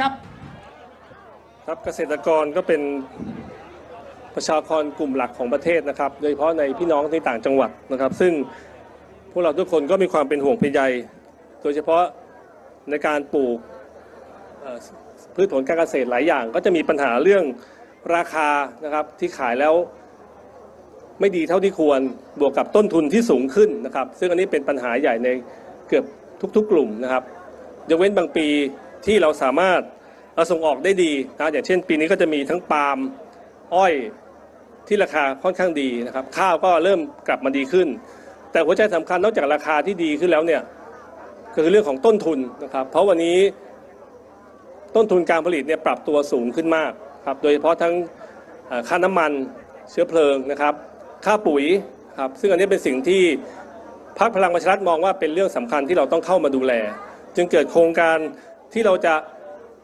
ครับ ครับเกษตรกรก็เป็นประชากรกลุ่มหลักของประเทศนะครับ โดยเฉพาะในพี่น้องที่ต่างจังหวัดนะครับ ซึ่งพวกเราทุกคนก็มีความเป็นห่วงเป็นใยโดยเฉพาะในการปลูกพืชผลการเกษตรหลายอย่าง ก็จะมีปัญหาเรื่องราคานะครับที่ขายแล้วไม่ดีเท่าที่ควรบวกกับต้นทุนที่สูงขึ้นนะครับ ซึ่งอันนี้เป็นปัญหาใหญ่ในเกือบทุกๆกลุ่มนะครับยกเว้นบางปี ที่เราสามารถเอาส่งออกได้ดีนะอย่างเช่น ปีนี้ก็จะมีทั้งปาล์มอ้อยที่ราคาค่อนข้างดีนะครับ ข้าวก็เริ่มกลับมาดีขึ้น แต่หัวใจสำคัญนอกจากราคาที่ดีขึ้นแล้วเนี่ยก็คือเรื่องของต้นทุนนะครับ เพราะวันนี้ต้นทุนการผลิตเนี่ยปรับตัวสูงขึ้นมากครับโดยเฉพาะทั้งค่าน้ำมันเชื้อเพลิงนะครับ ค่าปุ๋ยครับซึ่งอันนี้เป็นสิ่งที่พรรคพลังประชารัฐมองว่าเป็นเรื่องสำคัญที่เราต้องเข้ามาดูแล จึงเกิดโครงการ ที่เราจะ